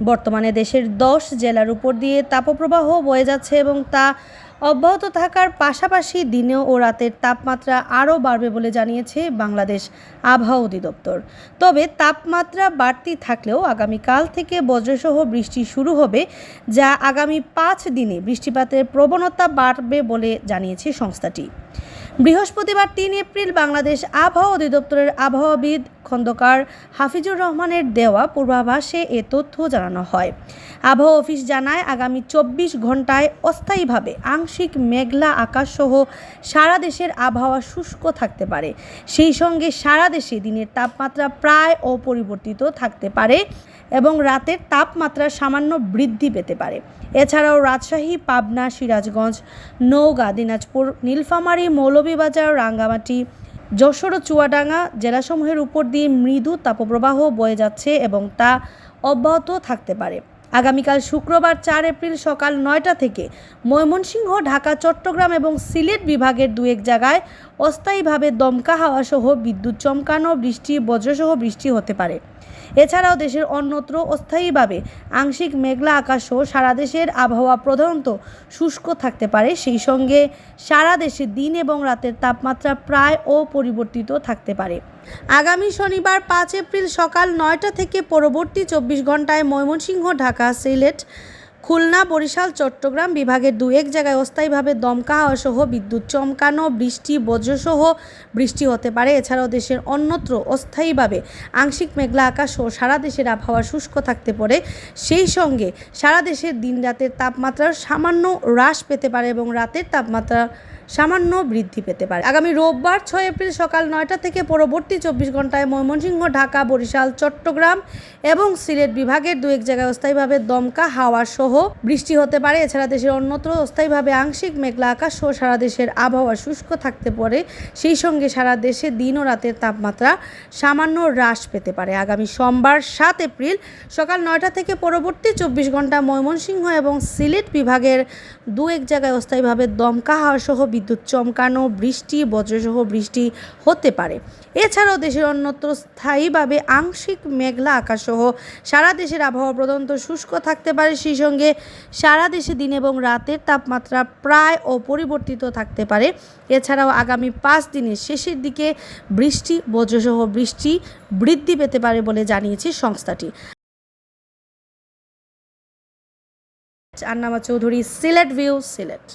বর্তমানে দেশের দশ জেলার উপর দিয়ে তাপপ্রবাহ বয়ে যাচ্ছে এবং তা অব্যাহত থাকার পাশাপাশি দিনেও ও রাতের তাপমাত্রা আরও বাড়বে বলে জানিয়েছে বাংলাদেশ আবহাওয়া অধিদপ্তর। তবে তাপমাত্রা বাড়তি থাকলেও আগামীকাল থেকে বজ্রসহ বৃষ্টি শুরু হবে, যা আগামী পাঁচ দিনে বৃষ্টিপাতের প্রবণতা বাড়বে বলে জানিয়েছে সংস্থাটি। বৃহস্পতিবার তিন এপ্রিল বাংলাদেশ আবহাওয়া অধিদপ্তরের আবহাওয়াবিদ খন্দকার হাফিজুর রহমানের দেওয়া পূর্বাভাসে এ তথ্য জানানো হয়। আবহাওয়া অফিস জানায়, আগামী চব্বিশ ঘন্টায় অস্থায়ীভাবে আংশিক মেঘলা আকাশসহ সারা দেশের আবহাওয়া শুষ্ক থাকতে পারে। সেই সঙ্গে সারা দেশে দিনের তাপমাত্রা প্রায় অপরিবর্তিত থাকতে পারে এবং রাতের তাপমাত্রা সামান্য বৃদ্ধি পেতে পারে। এছাড়াও রাজশাহী, পাবনা, সিরাজগঞ্জ, নওগাঁ, দিনাজপুর, নীলফামারী, মৌলভীবাজার, রাঙ্গামাটি যশোর ও চুয়াডাঙ্গা জেলাসমূহের উপর দিয়ে মৃদু তাপপ্রবাহ বয়ে যাচ্ছে এবং তা অব্যাহত থাকতে পারে। আগামীকাল শুক্রবার চার এপ্রিল সকাল নয়টা থেকে ময়মনসিংহ, ঢাকা, চট্টগ্রাম এবং সিলেট বিভাগের দু এক জায়গায় অস্থায়ীভাবে দমকা হাওয়াসহ বিদ্যুৎ চমকানো বৃষ্টি, বজ্রসহ বৃষ্টি হতে পারে। এছাড়াও দেশের অন্যত্র অস্থায়ীভাবে আংশিক মেঘলা আকাশও সারা দেশের আবহাওয়া প্রধানত শুষ্ক থাকতে পারে। সেই সঙ্গে সারা দেশে দিন এবং রাতের তাপমাত্রা প্রায় অপরিবর্তিত থাকতে পারে। আগামী শনিবার পাঁচ এপ্রিল সকাল নয়টা থেকে পরবর্তী চব্বিশ ঘন্টায় ময়মনসিংহ, ঢাকা, সিলেট খুলনা, বরিশাল, চট্টগ্রাম বিভাগের দু এক জায়গায় অস্থায়ীভাবে দমকা সহ বিদ্যুৎ চমকানো, বৃষ্টি, বজ্রসহ বৃষ্টি হতে পারে। এছাড়াও দেশের অন্যত্র অস্থায়ীভাবে আংশিক মেঘলা আকাশ ও সারা দেশের আবহাওয়া শুষ্ক থাকতে পারে। সেই সঙ্গে সারা দেশের দিন রাতের তাপমাত্রার সামান্য হ্রাস পেতে পারে এবং রাতের তাপমাত্রা সামান্য বৃদ্ধি পেতে পারে। আগামী রোববার ছয় এপ্রিল সকাল নয়টা থেকে পরবর্তী চব্বিশ ঘন্টায় ময়মনসিংহ, ঢাকা, বরিশাল, চট্টগ্রাম এবং সিলেট বিভাগের দু এক জায়গায় অস্থায়ীভাবে দমকা, হাওয়া সহ বৃষ্টি হতে পারে। এছাড়া দেশের অন্যত্র অস্থায়ীভাবে আংশিক মেঘলা আকাশ সহ সারা দেশের আবহাওয়া শুষ্ক থাকতে পারে। সেই সঙ্গে সারা দেশে দিন ও রাতের তাপমাত্রা সামান্য হ্রাস পেতে পারে। আগামী সোমবার সাত এপ্রিল সকাল নয়টা থেকে পরবর্তী চব্বিশ ঘণ্টা ময়মনসিংহ এবং সিলেট বিভাগের দু এক জায়গায় অস্থায়ীভাবে দমকা, হাওয়া সহ বিদ্যুৎ চমকানো, বৃষ্টি, বজ্রসহ বৃষ্টি হতে পারে। এছাড়াও দেশের অন্যত্র স্থায়ীভাবে আংশিক মেঘলা আকাশসহ সারা দেশের আবহাওয়া প্রধানত শুষ্ক থাকতে পারে। সেই সঙ্গে সারা দেশে দিন এবং রাতের তাপমাত্রা প্রায় অপরিবর্তিত থাকতে পারে। এছাড়াও আগামী পাঁচ দিনের শেষের দিকে বৃষ্টি, বজ্রসহ বৃষ্টি বৃদ্ধি পেতে পারে বলে জানিয়েছে সংস্থাটি। আন্নামা চৌধুরী, সিলেট ভিউ, সিলেট।